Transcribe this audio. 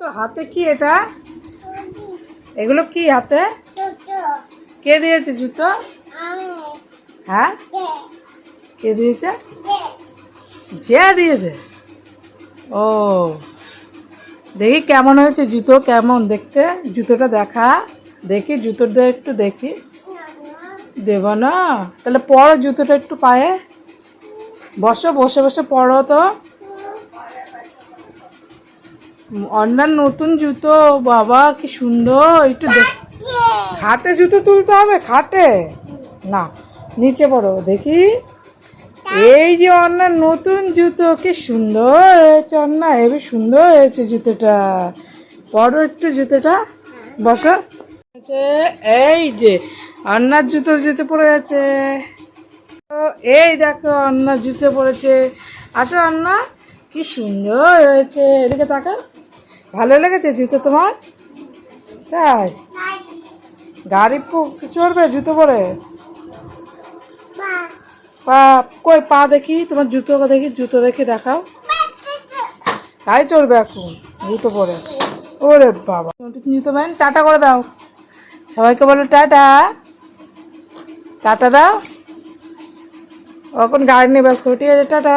তো হাতে কি এটা? এগুলো কি হাতে? কে দিয়েছে জুতো? হ্যাঁ? কে দিয়েছে? যে দিয়েছে। ও, দেখি কেমন হয়েছে জুতো, কেমন? দেখতে, জুতোটা দেখা। দেখি, জুতোটা একটু দেখি। দেব না? তাহলে পরো জুতোটা একটু পায়ে। বসো, বসে বসে পড়ো তো। অন্যান্য নতুন জুতো বাবা কি সুন্দর একটু খাটে জুতো তুলতে হবে খাটে। না নিচে পড়ো দেখি। এই যে অন্যার নতুন জুতো কি সুন্দর হয়েছে অন্না হেবি সুন্দর হয়েছে জুতোটা। পরো একটু জুতোটা বসো। এই যে অন্নার জুতো জুতো পড়ে ও, এই দেখো অন্না জুতো পড়েছে। আসো অন্না কি সুন্দর হয়েছে এদিকে তাকাও। ভালো লেগেছে জুতো তোমার? তাই? গাড়ি চড়বে জুতো পরে? পা, কই পা দেখি, তোমার জুতো দেখি জুতো দেখি দেখাও। গাড়ি চড়বে এখন, জুতো পরে। ওরে বাবা। জুতো প্যান্ট, টাটা করে দাও। সবাইকে বলো টাটা। টাটা দাও। এখন গাড়ি নিয়ে ব্যস্ত, ঠিক আছে, টাটা।